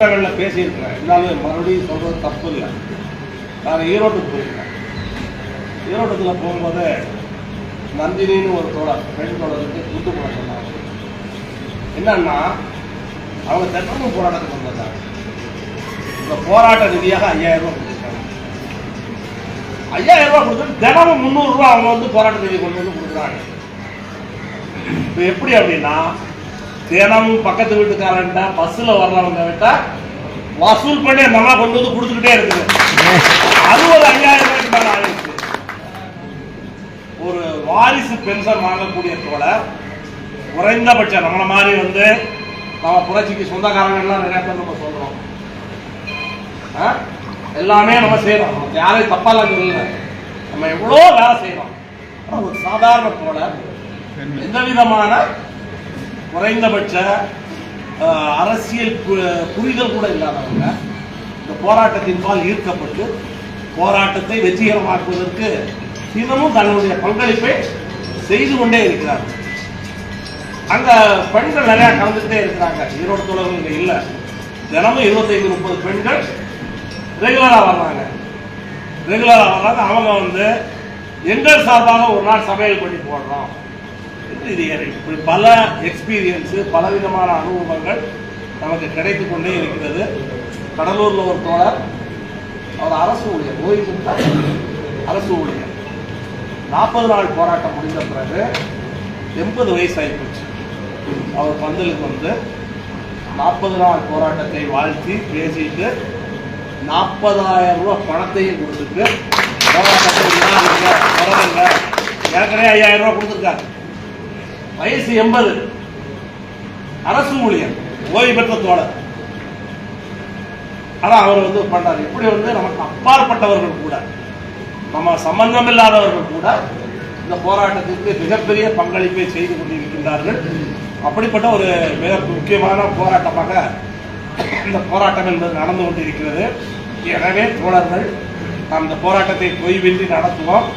கூட்டங்களில் பேசியிருக்கிறேன். இருந்தாலும் மறுபடியும் சொல்கிறது தப்பு இல்லை நான் ஈரோட்டுக்கு போயிருக்கேன். ஈரோட்டத்தில் போகும்போது நந்தினின்னு ஒரு தோழர் பெண் தோழருக்கு துட்டு போட சொன்னாங்க. என்னன்னா அவங்க தென்னமும் போராட்டத்துக்கு வந்திருந்தாங்க. இந்த போராட்ட நிதியாக ஐயாயிரம் ரூபாய் கொடுத்துருக்காங்க. ஐயாயிரம் ரூபாய் கொடுத்து தினமும் முந்நூறு ரூபாய் அவங்க வந்து போராட்ட நிதி கொண்டு வந்து கொடுக்குறாங்க. இப்போ எப்படி அப்படின்னா தினமும் பக்கத்து வீட்டுக்காரன்ட்ட பஸ்ஸில் வர்றவங்க கிட்ட வசூல் பண்ணி அந்த அம்மா கொண்டு வந்து கொடுத்துக்கிட்டே இருக்குது. அது ஒரு ஐயாயிரம் ரூபாய்க்கு மேலே ஆயிடுச்சு. ஒரு வாரிசு பென்ஷன் வாங்கக்கூடிய தோழர் குறைந்தபட்சம் நம்மள மாதிரி வந்து நம்ம புரட்சிக்கு சொந்தக்காரங்க எல்லாம் நிறைய பேர் நம்ம சொல்றோம். ஆ? எல்லாமே நம்ம செய்யறோம் நமக்கு யாரையும் தப்பாலாம் சொல்லல நம்ம எவ்வளோ வேலை செய்யறோம் ஒரு சாதாரண தோழர் எந்த விதமான குறைந்தபட்ச அரசியல் புரிதல் கூட இல்லாதவங்க இந்த போராட்டத்தின்பால் ஈர்க்கப்பட்டு போராட்டத்தை வெற்றிகரமாக்குவதற்கு தினமும் தங்களுடைய பங்களிப்பை செய்து கொண்டே இருக்கிறார் அங்க பெண்கள் நிறையா கலந்துகிட்டே இருக்கிறாங்க. ஈரோடு தோழர்கள் இங்கே இல்லை. தினமும் இருபத்தைந்து முப்பது பெண்கள் ரெகுலராக வர்றாங்க. ரெகுலராக வர்றாங்க. அவங்க வந்து எங்கள் சார்பாக ஒரு நாள் சமையல் பண்ணி போடுறோம். என்று இது இப்படி பல எக்ஸ்பீரியன்ஸு பலவிதமான அனுபவங்கள் நமக்கு கிடைத்து கொண்டே இருக்கிறது. கடலூரில் ஒரு தோழர் அவர் அரசு ஊழியர் ஓய்வு அரசு ஊழியர். நாற்பது நாள் போராட்டம் முடிந்த பிறகு எண்பது வயசு ஆகிப்போச்சு அவர் பந்தலுக்கு வந்து நாற்பது நாள் போராட்டத்தை வாழ்த்தி பேசிட்டு நாற்பதாயிரம் ரூபாய் பணத்தையும் கொடுத்துட்டு போராட்டத்தை ஏற்கனவே ஐயாயிரம் ரூபாய் கொடுத்துருக்காரு. வயசு எண்பது. அரசு ஊழியர் ஓய்வு பெற்ற தோழர். ஆனா அவர் வந்து பண்றாரு இப்படி வந்து நமக்கு அப்பாற்பட்டவர்கள் கூட நம்ம சம்பந்தம் இல்லாதவர்கள் கூட இந்த போராட்டத்திற்கு மிகப்பெரிய பங்களிப்பை செய்து கொண்டிருக்கின்றார்கள். அப்படிப்பட்ட ஒரு மிக முக்கியமான போராட்டமாக இந்த போராட்டம் என்பது நடந்து கொண்டிருக்கிறது. எனவே தோழர்கள் நாம் இந்த போராட்டத்தை பொய்வின்றி நடத்துவோம்.